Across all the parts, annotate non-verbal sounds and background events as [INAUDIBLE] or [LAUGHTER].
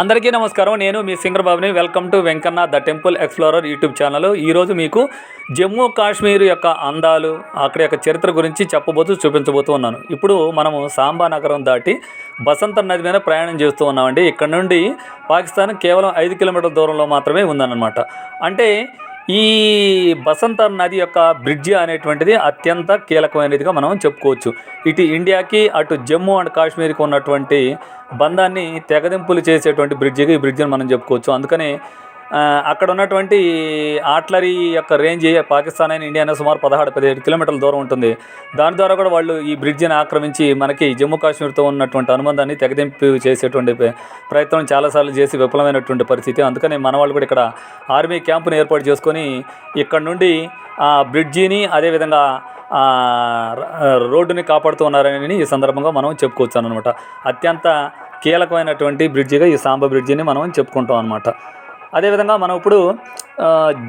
అందరికీ నమస్కారం. నేను మీ సింగర్ బాబుని welcome to Venkanna the temple explorer YouTube channel. ఈరోజు మీకు జమ్మూ కాశ్మీర్ యొక్క అందాలు అక్కడ యొక్క చరిత్ర గురించి చెప్పబోతూ చూపించబోతూ ఉన్నాను. ఇప్పుడు మనము సాంబా నగరం దాటి బసంత నది మీద ప్రయాణం చేస్తూ ఉన్నామండి. ఇక్కడ నుండి పాకిస్తాన్ కేవలం ఐదు కిలోమీటర్ల దూరంలో మాత్రమే ఉందన్నమాట. అంటే ఈ బసంత నది యొక్క బ్రిడ్జి అనేటువంటిది అత్యంత కీలకమైనదిగా మనం చెప్పుకోవచ్చు. ఇటు ఇండియాకి అటు జమ్మూ అండ్ కాశ్మీర్కి ఉన్నటువంటి బంధాన్ని తెగదింపులు చేసేటువంటి బ్రిడ్జిగా ఈ బ్రిడ్జిని మనం చెప్పుకోవచ్చు. అందుకని అక్కడ ఉన్నటువంటి ఆట్లరీ యొక్క రేంజ్ పాకిస్తాన్ అయిన ఇండియా అయినా సుమారు పదహారు పదిహేడు కిలోమీటర్ల దూరం ఉంటుంది. దాని ద్వారా కూడా వాళ్ళు ఈ బ్రిడ్జిని ఆక్రమించి మనకి జమ్మూ కాశ్మీర్తో ఉన్నటువంటి అనుబంధాన్ని తెగదింపు చేసేటువంటి ప్రయత్నం చాలాసార్లు చేసి విఫలమైనటువంటి పరిస్థితి. అందుకని మన వాళ్ళు కూడా ఇక్కడ ఆర్మీ క్యాంపుని ఏర్పాటు చేసుకొని ఇక్కడ నుండి ఆ బ్రిడ్జిని అదేవిధంగా రోడ్డుని కాపాడుతూ ఉన్నారని ఈ సందర్భంగా మనం చెప్పుకోవచ్చు అనమాట అత్యంత కీలకమైనటువంటి బ్రిడ్జిగా ఈ సాంబ బ్రిడ్జిని మనం చెప్పుకుంటాం అనమాట అదేవిధంగా మనం ఇప్పుడు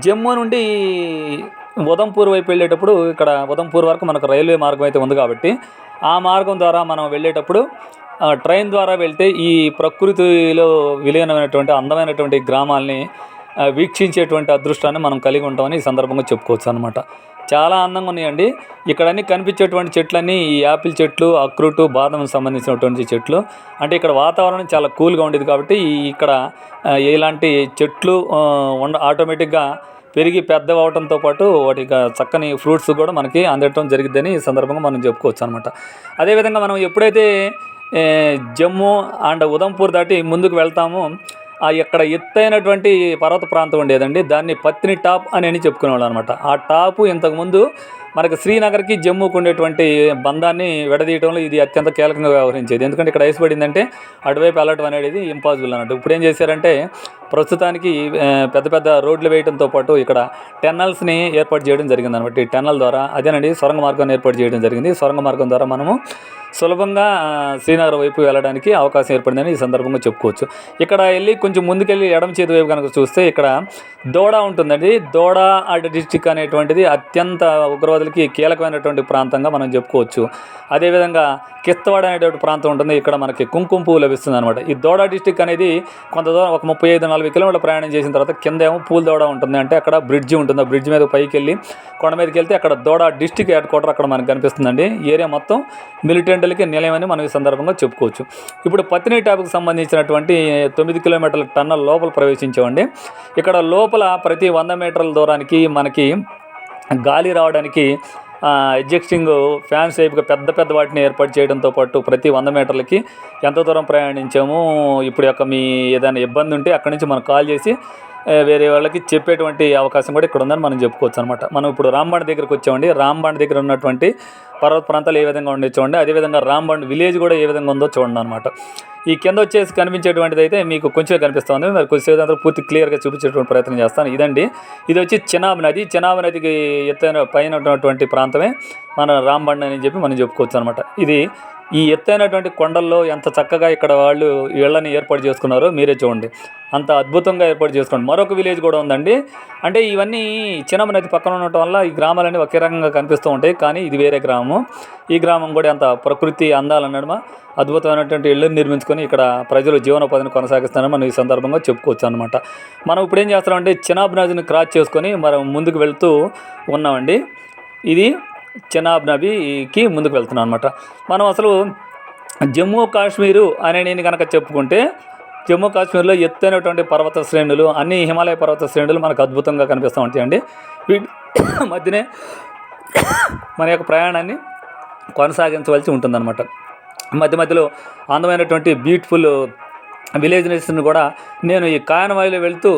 జమ్మూ నుండి ఉదంపూర్ వైపు వెళ్ళేటప్పుడు ఇక్కడ ఉదంపూర్ వరకు మనకు రైల్వే మార్గం అయితే ఉంది కాబట్టి ఆ మార్గం ద్వారా మనం వెళ్ళేటప్పుడు ట్రైన్ ద్వారా వెళ్తే ఈ ప్రకృతిలో విలీనమైనటువంటి అందమైనటువంటి గ్రామాల్ని వీక్షించేటువంటి అదృష్టాన్ని మనం కలిగి ఉంటామని ఈ సందర్భంగా చెప్పుకోవచ్చు అనమాట చాలా అందంగా ఉన్నాయండి. ఇక్కడ అన్ని కనిపించేటువంటి చెట్లన్నీ ఈ యాపిల్ చెట్లు అక్రూటు బాదం సంబంధించినటువంటి చెట్లు. అంటే ఇక్కడ వాతావరణం చాలా కూల్గా ఉండేది కాబట్టి ఇక్కడ ఇలాంటి చెట్లు ఉండ ఆటోమేటిక్గా పెరిగి పెద్ద అవడంతో పాటు వాటికి చక్కని ఫ్రూట్స్ కూడా మనకి అందటం జరిగిద్దని ఈ సందర్భంగా మనం చెప్పుకోవచ్చు అనమాట అదేవిధంగా మనం ఎప్పుడైతే జమ్మూ అండ్ ఉదంపూర్ దాటి ముందుకు వెళ్తామో ఇక్కడ ఎత్తైనటువంటి పర్వత ప్రాంతం ఉండేదండి దాన్ని పత్ని టాప్ అని అని చెప్పుకునేవాళ్ళు అనమాట ఆ టాపు ఇంతకుముందు మనకి శ్రీనగర్కి జమ్మూకు ఉండేటువంటి బంధాన్ని విడదీయడంలో ఇది అత్యంత కీలకంగా వ్యవహరించేది. ఎందుకంటే ఇక్కడ ఐస్ పడిందంటే అటువైపు వెళ్ళటం అనేది ఇంపాసిబుల్ అన్నట్టు. ఇప్పుడు ఏం చేశారంటే ప్రస్తుతానికి పెద్ద పెద్ద రోడ్లు వేయడంతో పాటు ఇక్కడ టెన్నల్స్ని ఏర్పాటు చేయడం జరిగింది అనమాట ఈ టెన్నల్ ద్వారా అదేనండి సొరంగ మార్గాన్ని ఏర్పాటు చేయడం జరిగింది. సొరంగ మార్గం ద్వారా మనము సులభంగా శ్రీనగర్ వైపు వెళ్ళడానికి అవకాశం ఏర్పడిందని ఈ సందర్భంగా చెప్పుకోవచ్చు. ఇక్కడ వెళ్ళి కొంచెం ముందుకెళ్ళి ఎడమ చేతి వైపు కనుక చూస్తే ఇక్కడ దోడా ఉంటుందండి. దోడా అడ్ డిస్టిక్ అనేటువంటిది అత్యంత ఉగ్రవాదులకి కీలకమైనటువంటి ప్రాంతంగా మనం చెప్పుకోవచ్చు. అదేవిధంగా కిస్తవాడ అనేటువంటి ప్రాంతం ఉంటుంది. ఇక్కడ మనకి కుంకుమ పువ్వు లభిస్తుంది అనమాట ఈ దోడా డిస్టిక్ అనేది కొంత దూరం ఒక ముప్పై ఐదు నలభై కిలోమీటర్ల ప్రయాణం చేసిన తర్వాత కింద ఏమో పూల దోడ ఉంటుంది అంటే అక్కడ బ్రిడ్జి ఉంటుంది. ఆ బ్రిడ్జ్ మీద పైకి వెళ్ళి కొండ మీదకి వెళ్తే అక్కడ దోడా డిస్టిక్ హెడ్ క్వార్టర్ అక్కడ మనకు కనిపిస్తుందండి. ఏరియా మొత్తం మిలిటెంట్లకి నిలయమని మనం ఈ సందర్భంగా చెప్పుకోవచ్చు. ఇప్పుడు పత్తిని ట్యాబ్కి సంబంధించినటువంటి తొమ్మిది కిలోమీటర్ల టన్నల్ లోపల ప్రవేశించామండి. ఇక్కడ లోపల ప్రతి వంద మీటర్ల దూరానికి మనకి గాలి రావడానికి ఎగ్జిస్టింగ్ ఫ్యాన్స్ సేఫ్గా పెద్ద పెద్ద వాటిని ఏర్పాటు చేయడంతో పాటు ప్రతి వంద మీటర్లకి ఎంత దూరం ప్రయాణించాము ఇప్పుడు యొక్క మీ ఏదైనా ఇబ్బంది ఉంటే అక్కడి నుంచి మనం కాల్ చేసి వేరే వాళ్ళకి చెప్పేటువంటి అవకాశం కూడా ఇక్కడ ఉందని మనం చెప్పుకోవచ్చు అనమాట మనం ఇప్పుడు రాంబాండ్ దగ్గరకు వచ్చామండి. రాంబాండ్ దగ్గర ఉన్నటువంటి పర్వత ప్రాంతాలు ఏ విధంగా ఉండే చూడండి. అదేవిధంగా రాంబాండ్ విలేజ్ కూడా ఏ విధంగా ఉందో చూడండి అనమాట ఈ కింద వచ్చేసి కనిపించేటువంటిది అయితే మీకు కొంచెం కనిపిస్తుంది. మరి కొద్దిసేపు పూర్తి క్లియర్గా చూపించేటువంటి ప్రయత్నం చేస్తాను. ఇదండి. ఇది వచ్చి చినాబ్ నది. చినాబ్ నదికి ఎత్తైన పైన ఉన్నటువంటి ప్రాంతమే మన రాంబండ్ అని చెప్పి మనం చెప్పుకోవచ్చు అనమాట ఇది ఈ ఎత్తైనటువంటి కొండల్లో ఎంత చక్కగా ఇక్కడ వాళ్ళు ఇళ్ళని ఏర్పాటు చేసుకున్నారో మీరే చూడండి. అంత అద్భుతంగా ఏర్పాటు చేసుకోండి. మరొక విలేజ్ కూడా ఉందండి. అంటే ఇవన్నీ చిన్నమ్మ నది పక్కన ఉండటం వల్ల ఈ గ్రామాలన్నీ ఒకే రకంగా కనిపిస్తూ ఉంటాయి. కానీ ఇది వేరే గ్రామం. ఈ గ్రామం కూడా అంత ప్రకృతి అందాలన్నడమ అద్భుతమైనటువంటి ఇళ్ళని నిర్మించుకొని ఇక్కడ ప్రజలు జీవనోపాధిని కొనసాగిస్తారని మనం ఈ సందర్భంగా చెప్పుకోవచ్చు అనమాట మనం ఇప్పుడు ఏం చేస్తామంటే చినాబ్ నదిని క్రాస్ చేసుకొని మనం ముందుకు వెళ్తూ ఉన్నామండి. ఇది జనాబ్ నబీకి ముందుకు వెళ్తున్నాం అనమాట మనం అసలు జమ్మూ కాశ్మీరు అని నేను కనుక చెప్పుకుంటే జమ్మూ కాశ్మీర్లో ఎత్తైనటువంటి పర్వత శ్రేణులు అన్ని హిమాలయ పర్వత శ్రేణులు మనకు అద్భుతంగా కనిపిస్తూ ఉంటాయండి వీటి [COUGHS] మధ్యనే [COUGHS] మన యొక్క ప్రయాణాన్ని కొనసాగించవలసి ఉంటుందన్నమాట. మధ్య మధ్యలో అందమైనటువంటి బ్యూటిఫుల్ విలేజ్నెస్ని కూడా నేను ఈ కాయనవాయిలో వెళ్తూ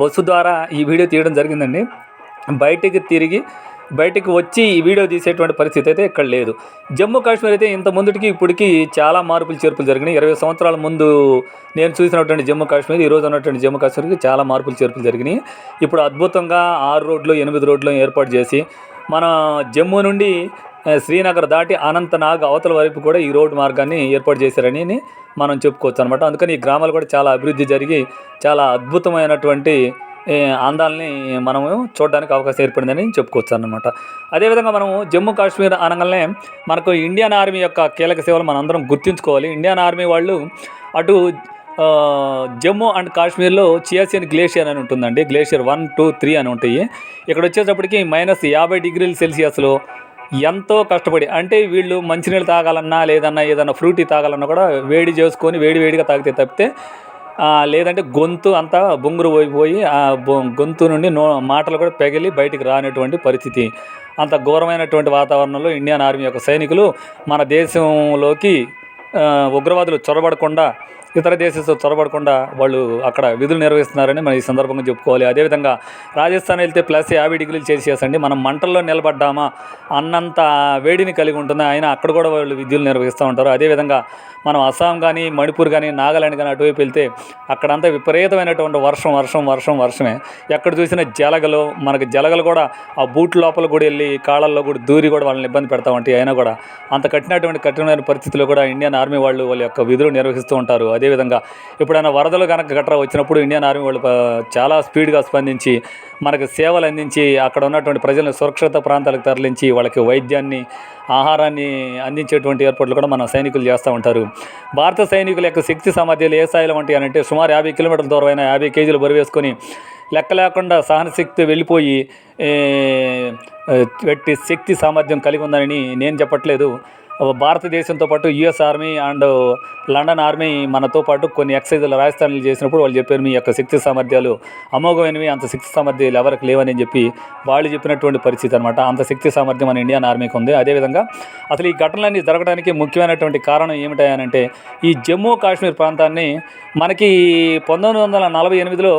బస్సు ద్వారా ఈ వీడియో తీయడం జరిగిందండి. బయటికి తిరిగి బయటికి వచ్చి ఈ వీడియో తీసేటువంటి పరిస్థితి అయితే ఇక్కడ లేదు. జమ్మూ కాశ్మీర్ అయితే ఇంత ముందుకి ఇప్పటికి చాలా మార్పులు చేర్పులు జరిగినాయి. ఇరవై సంవత్సరాల ముందు నేను చూసినటువంటి జమ్మూ కాశ్మీర్ ఈ ఉన్నటువంటి జమ్మూ కాశ్మీర్కి చాలా మార్పులు చేర్పులు జరిగినాయి. ఇప్పుడు అద్భుతంగా ఆరు రోడ్లు ఎనిమిది రోడ్లు ఏర్పాటు చేసి మన జమ్మూ నుండి శ్రీనగర్ దాటి అనంతనాగ్ అవతల వైపు కూడా ఈ రోడ్డు మార్గాన్ని ఏర్పాటు చేశారని మనం చెప్పుకోవచ్చు అనమాట అందుకని ఈ గ్రామాలు కూడా చాలా అభివృద్ధి జరిగి చాలా అద్భుతమైనటువంటి అందాలని మనము చూడడానికి అవకాశం ఏర్పడిందని చెప్పుకోవచ్చు అనమాట అదేవిధంగా మనము జమ్మూ కాశ్మీర్ అనగానే మనకు ఇండియన్ ఆర్మీ యొక్క కీలక సేవలు మనందరం గుర్తుంచుకోవాలి. ఇండియన్ ఆర్మీ వాళ్ళు అటు జమ్మూ అండ్ కాశ్మీర్లో చియాసియన్ గ్లేషియర్ అని ఉంటుందండి. గ్లేషియర్ వన్ టూ త్రీ అని ఉంటాయి. ఇక్కడ వచ్చేటప్పటికి మైనస్ యాభై డిగ్రీల సెల్సియస్లో ఎంతో కష్టపడి అంటే వీళ్ళు మంచినీళ్ళు తాగాలన్నా లేదన్నా ఏదన్నా ఫ్రూటీ తాగాలన్నా కూడా వేడి చేసుకొని వేడి వేడిగా తాగితే తప్పితే లేదంటే గొంతు అంతా బొంగురు పోయిపోయి ఆ గొంతు నుండి నో మాటలు కూడా పెగిలి బయటికి రానటువంటి పరిస్థితి. అంత ఘోరమైనటువంటి వాతావరణంలో ఇండియన్ ఆర్మీ యొక్క సైనికులు మన దేశంలోకి ఉగ్రవాదులు చొరబడకుండా ఇతర దేశాలతో చొరబడకుండా వాళ్ళు అక్కడ విధులు నిర్వహిస్తున్నారని మనం ఈ సందర్భంగా చెప్పుకోవాలి. అదేవిధంగా రాజస్థాన్ వెళ్తే ప్లస్ యాభై డిగ్రీలు చేసేసండి మనం మంటల్లో నిలబడ్డామా అన్నంత వేడిని కలిగి ఉంటుంది? అయినా అక్కడ కూడా వాళ్ళు విధులు నిర్వహిస్తూ ఉంటారు. అదేవిధంగా మనం అస్సాం కానీ మణిపూర్ కానీ నాగాలాండ్ కానీ అటువైపు వెళ్తే అక్కడంతా విపరీతమైనటువంటి వర్షం వర్షం వర్షం వర్షమే. ఎక్కడ చూసినా జలగలు మనకి జలగలు కూడా ఆ బూట్ లోపల కూడా వెళ్ళి కాళ్ళల్లో కూడా దూరి కూడా వాళ్ళని ఇబ్బంది పెడతా ఉంటాయి. అయినా కూడా అంత కఠినటువంటి కఠినమైన పరిస్థితుల్లో కూడా ఇండియన్ ఆర్మీ వాళ్ళు వాళ్ళ యొక్క విధులు నిర్వహిస్తూ ఉంటారు. అదేవిధంగా ఎప్పుడైనా వరదలు కనుక గట్రా వచ్చినప్పుడు ఇండియన్ ఆర్మీ వాళ్ళు చాలా స్పీడ్గా స్పందించి మనకు సేవలు అందించి అక్కడ ఉన్నటువంటి ప్రజలను సురక్షిత ప్రాంతాలకు తరలించి వాళ్ళకి వైద్యాన్ని ఆహారాన్ని అందించేటువంటి ఏర్పాట్లు కూడా మన సైనికులు చేస్తూ ఉంటారు. భారత సైనికుల యొక్క శక్తి సామర్థ్యాలు ఏ స్థాయిలో ఉంటాయి అని అంటే సుమారు యాభై కిలోమీటర్ల దూరం అయినా యాభై కేజీలు బరువు వేసుకొని లెక్క లేకుండా సహనశక్తి వెళ్ళిపోయి పెట్టి శక్తి సామర్థ్యం కలిగి ఉందని నేను చెప్పట్లేదు. భారతదేశంతో పాటు US army and London army మనతో పాటు కొన్ని ఎక్సైజులు రాజస్థాన్లు చేసినప్పుడు వాళ్ళు చెప్పారు మీ యొక్క శక్తి సామర్థ్యాలు అమోఘమైనవి అంత శక్తి సామర్థ్యాలు ఎవరికి లేవని చెప్పి వాళ్ళు చెప్పినటువంటి పరిస్థితి అనమాట అంత శక్తి సామర్థ్యం మన ఇండియన్ ఆర్మీకి ఉంది. అదేవిధంగా అసలు ఈ ఘటనలన్నీ జరగడానికి ముఖ్యమైనటువంటి కారణం ఏమిటాయనంటే ఈ జమ్మూ కాశ్మీర్ ప్రాంతాన్ని మనకి పంతొమ్మిది వందల నలభై ఎనిమిదిలో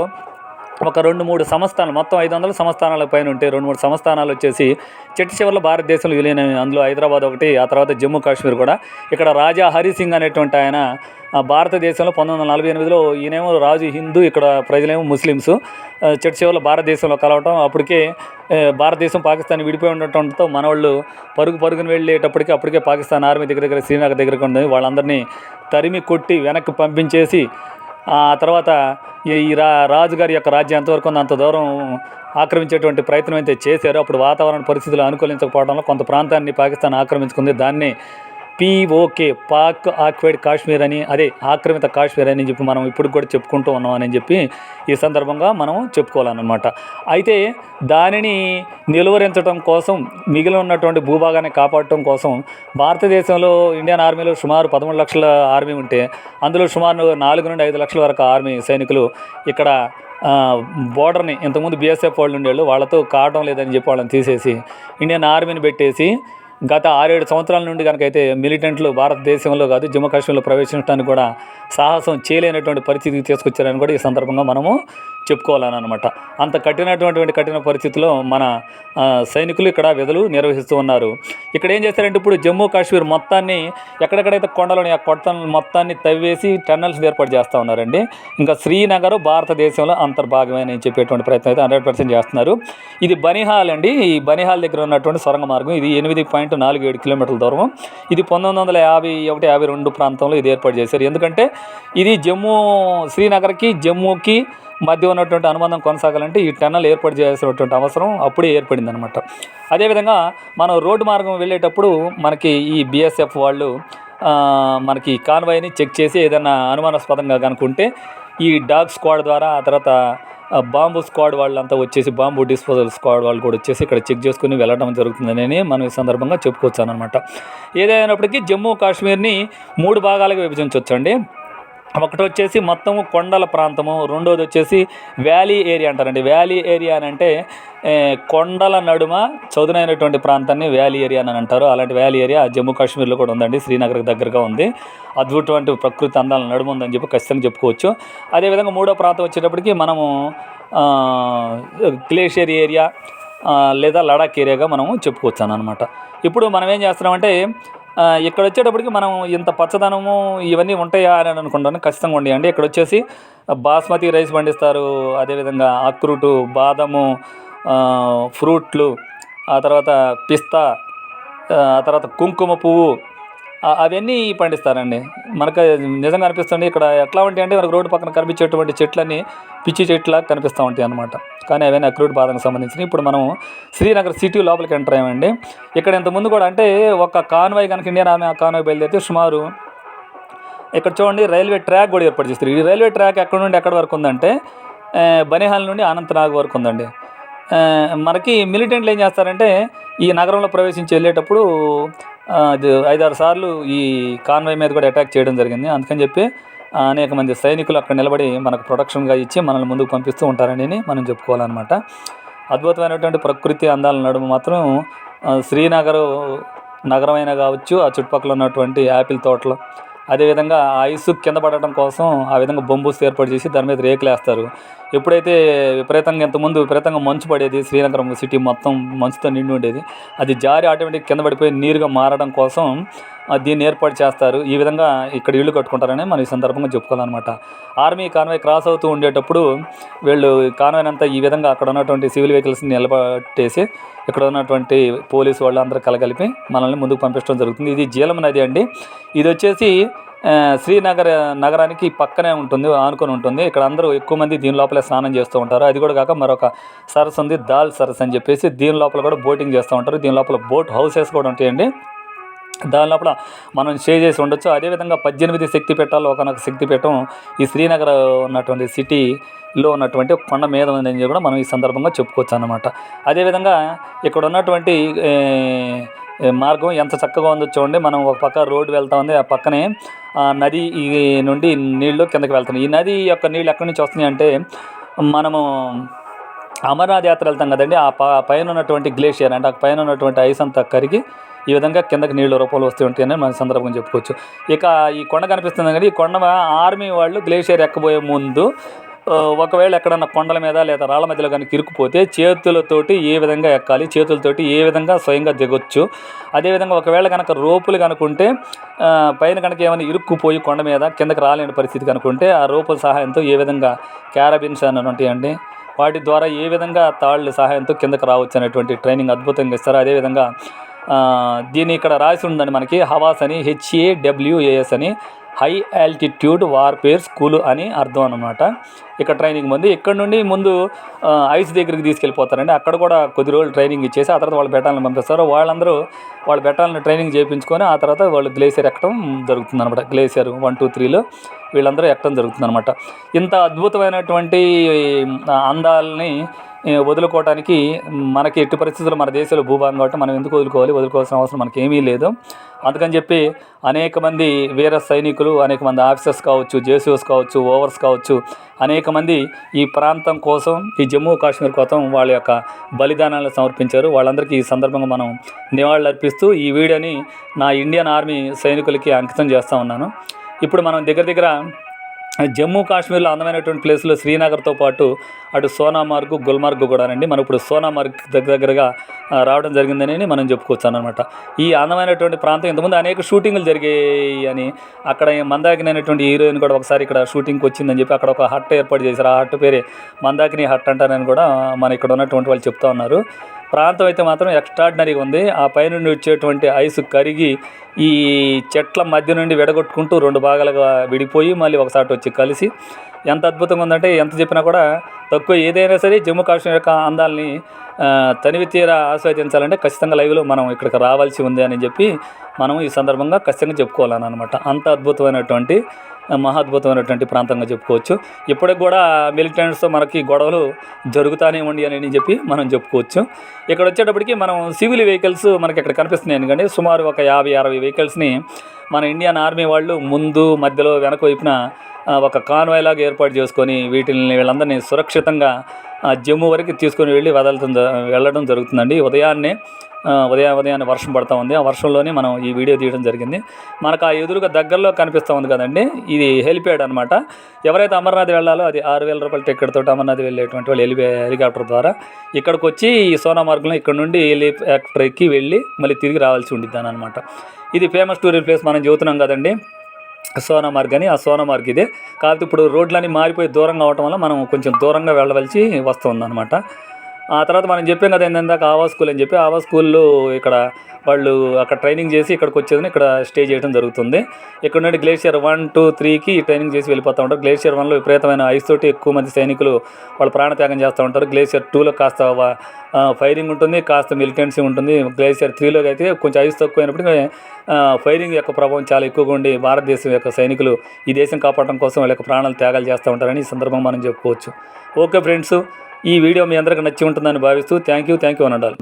ఒక రెండు మూడు సంస్థానాలు మొత్తం ఐదు వందల సంస్థానాల పైన ఉంటే రెండు మూడు సంస్థానాలు వచ్చేసి చెట్టు చివరిలో భారతదేశంలో విలీనం అందులో హైదరాబాద్ ఒకటి ఆ తర్వాత జమ్మూ కాశ్మీర్ కూడా. ఇక్కడ రాజా హరి సింగ్ అనేటువంటి ఆయన భారతదేశంలో పంతొమ్మిది వందల నలభై ఎనిమిదిలో ఈయనేమో రాజు హిందూ ఇక్కడ ప్రజలేమో ముస్లిమ్స్. ఆ, చివరిలో భారతదేశంలో కలవటం అప్పటికే భారతదేశం పాకిస్తాన్ విడిపోయి ఉండటంతో మనవాళ్ళు పరుగు పరుగుని వెళ్ళేటప్పటికి అప్పటికే పాకిస్తాన్ ఆర్మీ దగ్గర దగ్గర శ్రీనగర్ దగ్గర ఉంది వాళ్ళందరినీ తరిమి కొట్టి వెనక్కి పంపించేసి ఆ తర్వాత ఈ ఈ రా రాజుగారి యొక్క రాజ్యం ఎంతవరకు ఉంది అంత దూరం ఆక్రమించేటువంటి ప్రయత్నం అయితే చేశారు. అప్పుడు వాతావరణ పరిస్థితులు అనుకూలించకపోవడంలో కొంత ప్రాంతాన్ని పాకిస్తాన్ ఆక్రమించుకుంది. దాన్ని పిఓకే పాక్ ఆక్వైడ్ కాశ్మీర్ అని అదే ఆక్రమిత కాశ్మీర్ అని చెప్పి మనం ఇప్పుడు కూడా చెప్పుకుంటూ ఉన్నాం అని చెప్పి ఈ సందర్భంగా మనం చెప్పుకోవాలన్నమాట. అయితే దానిని నిలువరించడం కోసం మిగిలి ఉన్నటువంటి భూభాగాన్ని కాపాడటం కోసం భారతదేశంలో ఇండియన్ ఆర్మీలో సుమారు పదమూడు లక్షల ఆర్మీ ఉంటే అందులో సుమారు నాలుగు నుండి ఐదు లక్షల వరకు ఆర్మీ సైనికులు ఇక్కడ బోర్డర్ని ఇంతకుముందు బీఎస్ఎఫ్ వాళ్ళు ఉండేవాళ్ళు వాళ్ళతో కావడం లేదని చెప్పి వాళ్ళని తీసేసి ఇండియన్ ఆర్మీని పెట్టేసి గత ఆరేడు సంవత్సరాల నుండి కనుకైతే అయితే మిలిటెంట్లు భారతదేశంలో కాదు జమ్మూ కాశ్మీర్లో ప్రవేశించడానికి కూడా సాహసం చేయలేనటువంటి పరిస్థితికి తీసుకొచ్చారని కూడా ఈ సందర్భంగా మనము చెప్పుకోవాలని అనమాట అంత కఠినటువంటి కఠిన పరిస్థితిలో మన సైనికులు ఇక్కడ విధులు నిర్వహిస్తూ ఉన్నారు. ఇక్కడ ఏం చేస్తారంటే ఇప్పుడు జమ్మూ కాశ్మీర్ మొత్తాన్ని ఎక్కడెక్కడైతే కొండలని ఆ కొండలను మొత్తాన్ని తవ్వేసి టన్నల్స్ ఏర్పాటు చేస్తూ ఉన్నారండి. ఇంకా శ్రీనగర్ భారతదేశంలో అంతర్భాగమే అని చెప్పేటువంటి ప్రయత్నం అయితే హండ్రెడ్ పర్సెంట్ చేస్తున్నారు. ఇది బనిహాల్ అండి. ఈ బనిహాల్ దగ్గర ఉన్నటువంటి సొరంగ మార్గం ఇది ఎనిమిది పాయింట్ నాలుగు ఏడు కిలోమీటర్ల దూరం. ఇది పంతొమ్మిది వందల యాభై ఒకటి యాభై రెండు ప్రాంతంలో ఇది ఏర్పాటు చేశారు. ఎందుకంటే ఇది జమ్మూ శ్రీనగర్కి జమ్మూకి మధ్య ఉన్నటువంటి అనుబంధం కొనసాగాలంటే ఈ టన్నల్ ఏర్పాటు చేయాల్సినటువంటి అవసరం అప్పుడే ఏర్పడింది అనమాట అదేవిధంగా మనం రోడ్డు మార్గం వెళ్ళేటప్పుడు మనకి ఈ బీఎస్ఎఫ్ వాళ్ళు మనకి కాన్వాయ్ని చెక్ చేసి ఏదైనా అనుమానాస్పదంగా కనుక్కుంటే ఈ డాగ్ స్క్వాడ్ ద్వారా ఆ తర్వాత బాంబు స్క్వాడ్ వాళ్ళంతా వచ్చేసి బాంబు డిస్పోజల్ స్క్వాడ్ వాళ్ళు కూడా వచ్చేసి ఇక్కడ చెక్ చేసుకుని వెళ్ళడం జరుగుతుందని మనం ఈ సందర్భంగా చెప్పుకోవచ్చు అనమాట ఏదైనప్పటికీ జమ్మూ కాశ్మీర్ని మూడు భాగాలుగా విభజించవచ్చండి. ఒకటి వచ్చేసి మొత్తము కొండల ప్రాంతము రెండోది వచ్చేసి వ్యాలీ ఏరియా అంటారండి. వ్యాలీ ఏరియా అని అంటే కొండల నడుమ చదునైనటువంటి ప్రాంతాన్ని వ్యాలీ ఏరియా అని అంటారు. అలాంటి వ్యాలీ ఏరియా జమ్మూ కాశ్మీర్లో కూడా ఉందండి. శ్రీనగర్కి దగ్గరగా ఉంది. అద్భుతమైన ప్రకృతి అందాల నడుమ ఉందని చెప్పి ఖచ్చితంగా చెప్పుకోవచ్చు. అదేవిధంగా మూడో ప్రాంతం వచ్చేటప్పటికి మనము గ్లేషియర్ ఏరియా లేదా లడాక్ ఏరియాగా మనము చెప్పుకోవచ్చు అనమాట ఇప్పుడు మనం ఏం చేస్తున్నామంటే ఇక్కడ వచ్చేటప్పటికి మనం ఇంత పచ్చదనము ఇవన్నీ ఉంటాయా అని అనుకుంటాను. ఖచ్చితంగా ఉండేయండి. ఇక్కడ వచ్చేసి బాస్మతి రైస్ పండిస్తారు. అదేవిధంగా అక్రూటు బాదము ఫ్రూట్లు ఆ తర్వాత పిస్తా ఆ తర్వాత కుంకుమ పువ్వు అవన్నీ పండిస్తారండి. మనకు నిజంగా అనిపిస్తుంది ఇక్కడ ఎట్లా ఉంటాయి అంటే మనకు రోడ్డు పక్కన కనిపించేటువంటి చెట్లన్నీ పిచ్చి చెట్ల కనిపిస్తూ ఉంటాయి అన్నమాట కానీ అవన్నీ అక్రూడ్ బాధకు సంబంధించినవి ఇప్పుడు మనం శ్రీనగర్ సిటీ లోపలికి ఎంటర్ అయ్యామండి. ఇక్కడ ఇంతకుముందు కూడా అంటే ఒక కాన్వాయ్ కనుక ఇండియన్ ఆర్మీ ఆ కాన్వాయ్ బయలుదేరితే సుమారు ఇక్కడ చూడండి రైల్వే ట్రాక్ కూడా ఏర్పాటు చేస్తారు. ఈ రైల్వే ట్రాక్ ఎక్కడ నుండి ఎక్కడ వరకు ఉందంటే బనిహాల్ నుండి అనంతనాగ్ వరకు ఉందండి. మనకి మిలిటెంట్లు ఏం చేస్తారంటే ఈ నగరంలో ప్రవేశించి వెళ్ళేటప్పుడు ఐదారు సార్లు ఈ కాన్వాయ్ మీద కూడా అటాక్ చేయడం జరిగింది. అందుకని చెప్పి అనేక మంది సైనికులు అక్కడ నిలబడి మనకు ప్రొడక్షన్గా ఇచ్చి మనల్ని ముందుకు పంపిస్తూ ఉంటారని మనం చెప్పుకోవాలన్నమాట. అద్భుతమైనటువంటి ప్రకృతి అందాల నడుమ మాత్రం ఆ, శ్రీనగర్ కావచ్చు ఆ చుట్టుపక్కల ఉన్నటువంటి యాపిల్ తోటలు. అదేవిధంగా ఆ ఐస్ కింద పడటం కోసం ఆ విధంగా బొంబూస్ ఏర్పాటు చేసి దాని మీద రేకులు వేస్తారు ఎప్పుడైతే విపరీతంగా ఇంతకుముందు విపరీతంగా మంచు పడేది శ్రీనగరం సిటీ మొత్తం మంచుతో నిండి ఉండేది అది జారి ఆటోమేటిక్ కింద పడిపోయి నీరుగా మారడం కోసం దీన్ని ఏర్పాటు చేస్తారు. ఈ విధంగా ఇక్కడ ఇల్లు కట్టుకుంటారని మనం ఈ సందర్భంగా చెప్పుకోవాలన్నమాట. ఆర్మీ కాన్వాయ్ క్రాస్ అవుతూ ఉండేటప్పుడు వీళ్ళు కాన్వాయ్ అంతా ఈ విధంగా అక్కడ ఉన్నటువంటి సివిల్ వెహికల్స్ని నిలబెట్టేసి ఇక్కడ ఉన్నటువంటి పోలీసు వాళ్ళు అందరూ కలగలిపి మనల్ని ముందుకు పంపించడం జరుగుతుంది. ఇది జీలం నది అండి. ఇది వచ్చేసి శ్రీనగర్ నగరానికి పక్కనే ఉంటుంది ఆనుకొని ఉంటుంది. ఇక్కడ అందరూ ఎక్కువ మంది దీని లోపలే స్నానం చేస్తూ ఉంటారు. అది కూడా కాక మరొక సరస్సు ఉంది దాల్ సరస్సు అని చెప్పేసి దీని లోపల కూడా బోటింగ్ చేస్తూ ఉంటారు. దీని లోపల బోట్ హౌసెస్ కూడా ఉంటాయండి. దాని లోపల మనం స్టే చేసి ఉండొచ్చు. అదేవిధంగా పద్దెనిమిది శక్తి పెట్టాలి ఒకనొక శక్తి పీఠం ఈ శ్రీనగర్ ఉన్నటువంటి సిటీలో ఉన్నటువంటి కొండ మీద ఉందని కూడా మనం ఈ సందర్భంగా చెప్పుకోవచ్చు అన్నమాట. అదేవిధంగా ఇక్కడ ఉన్నటువంటి మార్గం ఎంత చక్కగా ఉందో చూడండి. మనం ఒక పక్క రోడ్డు వెళ్తా ఉంది. ఆ పక్కనే నది ఈ నుండి నీళ్ళు కిందకి వెళ్తున్నాయి. ఈ నది యొక్క నీళ్ళు ఎక్కడి నుంచి వస్తున్నాయి అంటే మనము అమర్నాథ్ యాత్ర వెళ్తాం కదండి. ఆ పైన ఉన్నటువంటి గ్లేషియర్ అంటే ఆ పైన ఉన్నటువంటి ఐస్ అంతా కరిగి ఈ విధంగా కిందకి నీళ్ళు రూపంలో వస్తూ ఉంటాయని మన సందర్భంగా చెప్పుకోవచ్చు. ఇక ఈ కొండ కనిపిస్తుంది కానీ ఈ కొండ ఆర్మీ వాళ్ళు గ్లేషియర్ ఎక్కబోయే ముందు ఒకవేళ ఎక్కడన్నా కొండల మీద లేదా రాళ్ళ మధ్యలో కానీ ఇరుక్కుపోతే చేతులతోటి ఏ విధంగా ఎక్కాలి చేతులతోటి ఏ విధంగా స్వయంగా దిగొచ్చు. అదేవిధంగా ఒకవేళ కనుక రోపులు కనుకుంటే పైన కనుక ఏమైనా ఇరుక్కుపోయి కొండ మీద కిందకి రాలేని పరిస్థితి కనుకుంటే ఆ రోపుల సహాయంతో ఏ విధంగా క్యారబిన్స్ అని ఉంటాయండి వాటి ద్వారా ఏ విధంగా తాళ్ళు సహాయంతో కిందకి రావచ్చు అనేటువంటి ట్రైనింగ్ అద్భుతంగా ఇస్తారు. అదేవిధంగా ఆ, దీన్ని ఇక్కడ రాసి ఉందండి మనకి హవాస్ అని హెచ్ఏడబ్ల్యూఏఎస్ అని. హై ఆల్టిట్యూడ్ వార్ఫేర్ స్కూల్ అని అర్థం అనమాట ఇక్కడ ట్రైనింగ్ ముందు ఇక్కడ నుండి ముందు ఐస్ దగ్గరికి తీసుకెళ్ళిపోతారండి. అక్కడ కూడా కొద్ది రోజులు ట్రైనింగ్ ఇచ్చేసి ఆ తర్వాత వాళ్ళ బెటాలను పంపిస్తారు. వాళ్ళందరూ వాళ్ళ బెటాలను ట్రైనింగ్ చేయించుకొని ఆ తర్వాత వాళ్ళు గ్లేసియర్ ఎక్కడం జరుగుతుంది అనమాట గ్లేసియర్ వన్ టూ త్రీలో వీళ్ళందరూ ఎక్కడం జరుగుతుంది అనమాట ఇంత అద్భుతమైనటువంటి అందాలని వదులుకోవడానికి మనకి ఎట్టి పరిస్థితుల్లో మన దేశంలో భూభాగం కాబట్టి మనం ఎందుకు వదులుకోవాలి? వదులుకోవాల్సిన అవసరం మనకి ఏమీ లేదు. అందుకని చెప్పి అనేక మంది వీర సైనికులు అనేక మంది ఆఫీసర్స్ కావచ్చు జేసీఓస్ కావచ్చు ఓవర్స్ కావచ్చు అనేక మంది ఈ ప్రాంతం కోసం ఈ జమ్మూ కాశ్మీర్ కోసం వాళ్ళ యొక్క బలిదానాలను సమర్పించారు. వాళ్ళందరికీ ఈ సందర్భంగా మనం నివాళులు అర్పిస్తూ ఈ వీడియోని నా ఇండియన్ ఆర్మీ సైనికులకి అంకితం చేస్తూ ఉన్నాను. ఇప్పుడు మనం దగ్గర దగ్గర జమ్మూ కాశ్మీర్లో అందమైనటువంటి ప్లేసులు శ్రీనగర్తో పాటు అటు సోనామార్గ్ గుల్మార్గ్ కూడానండి మనం ఇప్పుడు సోనామార్గ్ దగ్గర దగ్గరగా రావడం జరిగిందని మనం చెప్పుకోవచ్చు అనమాట ఈ అందమైనటువంటి ప్రాంతం ఇంతకుముందు అనేక షూటింగ్లు జరిగాయి అని అక్కడ ఈ మందాకిని అనేటువంటి హీరోయిన్ కూడా ఒకసారి ఇక్కడ షూటింగ్కి వచ్చిందని చెప్పి అక్కడ ఒక హట్ ఏర్పాటు చేశారు. ఆ హట్ పేరే మందాకిని హట్ అంటారని కూడా మన ఇక్కడ ఉన్నటువంటి వాళ్ళు చెప్తా ఉన్నారు. ప్రాంతం అయితే మాత్రం ఎక్స్ట్రాడినరీగా ఉంది. ఆ పైనుండి వచ్చేటువంటి ఐస్ కరిగి ఈ చెట్ల మధ్య నుండి విడగొట్టుకుంటూ రెండు భాగాలుగా విడిపోయి మళ్ళీ ఒకసారి వచ్చి కలిసి ఎంత అద్భుతంగా ఉందంటే ఎంత చెప్పినా కూడా తక్కువ ఏదైనా సరే జమ్మూ కాశ్మీర్ యొక్క అందాలని తనివి తీర ఆస్వాదించాలంటే ఖచ్చితంగా లైవ్లో మనం ఇక్కడికి రావాల్సి ఉంది అని చెప్పి మనం ఈ సందర్భంగా ఖచ్చితంగా చెప్పుకోవాలని అనమాట అంత అద్భుతమైనటువంటి మహాద్భుతమైనటువంటి ప్రాంతంగా చెప్పుకోవచ్చు. ఇప్పటికి కూడా మిలిటెంట్స్తో మనకి గొడవలు జరుగుతూనే ఉండి అని చెప్పి మనం చెప్పుకోవచ్చు. ఇక్కడ వచ్చేటప్పటికి మనం సివిల్ వెహికల్స్ మనకి ఇక్కడ కనిపిస్తున్నాయి. ఎందుకంటే సుమారు ఒక యాభై అరవై వెహికల్స్ని మన ఇండియన్ ఆర్మీ వాళ్ళు ముందు మధ్యలో వెనక వైపున ఒక కాన్వాయ్ లాగా ఏర్పాటు చేసుకొని వీటిని వీళ్ళందరినీ సురక్షితంగా జమ్మూ వరకు తీసుకొని వెళ్ళి వదలటం వెళ్ళడం జరుగుతుందండి. ఉదయాన్నే ఉదయం ఉదయాన్నే వర్షం పడతా ఉంది. ఆ వర్షంలోనే మనం ఈ వీడియో తీయడం జరిగింది. మనకు ఆ ఎదురుగా దగ్గరలో కనిపిస్తూ ఉంది కదండి. ఇది హెలిప్యాడ్ అనమాట ఎవరైతే అమర్నాథ్ వెళ్ళాలో అది ఆరు వేల రూపాయల టికెట్ తోటి అమర్నాథ్ వెళ్ళేటువంటి వాళ్ళు హెలి హెలికాప్టర్ ద్వారా ఇక్కడికి వచ్చి ఈ సోనామార్గ్లో ఇక్కడ నుండి హెలికాప్టర్ ఎక్కి వెళ్ళి మళ్ళీ తిరిగి రావాల్సి ఉండిద్దాని అనమాట ఇది ఫేమస్ టూరిస్ట్ ప్లేస్ మనం చెబుతున్నాం కదండి. సోనామార్గ్ అని. ఆ సోనామార్గ్ ఇదే. కాకపోతే ఇప్పుడు రోడ్లన్నీ మారిపోయి దూరంగా అవటం వల్ల మనం కొంచెం దూరంగా వెళ్ళవలసి వస్తుంది అనమాట ఆ తర్వాత మనం చెప్పాం కదా ఇందాక ఆవా స్కూల్ అని చెప్పి ఆవా స్కూల్లో ఇక్కడ వాళ్ళు అక్కడ ట్రైనింగ్ చేసి ఇక్కడికి వచ్చేదని ఇక్కడ స్టే చేయడం జరుగుతుంది. ఇక్కడ నుండి గ్లేషియర్ వన్ టూ త్రీకి ట్రైనింగ్ చేసి వెళ్ళిపోతూ ఉంటారు. గ్లేషియర్ వన్లో విపరీతమైన ఐస్ తోటి ఎక్కువ మంది సైనికులు వాళ్ళు ప్రాణత్యాగం చేస్తూ ఉంటారు. గ్లేషియర్ టూలో కాస్త ఫైరింగ్ ఉంటుంది కాస్త మిలిటెన్సీ ఉంటుంది. గ్లేషియర్ త్రీలో అయితే కొంచెం ఐస్ తక్కువైనప్పటికీ ఆ, ఫైరింగ్ యొక్క ప్రభావం చాలా ఎక్కువగా ఉండి భారతదేశం యొక్క సైనికులు ఈ దేశం కాపాడడం కోసం వాళ్ళ యొక్క ప్రాణాలు త్యాగాలు చేస్తూ ఉంటారని ఈ సందర్భం మనం చెప్పుకోవచ్చు. ఓకే ఫ్రెండ్స్ ఈ వీడియో మీ అందరికీ నచ్చి ఉంటుందని భావిస్తూ థ్యాంక్ యూ థ్యాంక్ యూ అని ఉండాలి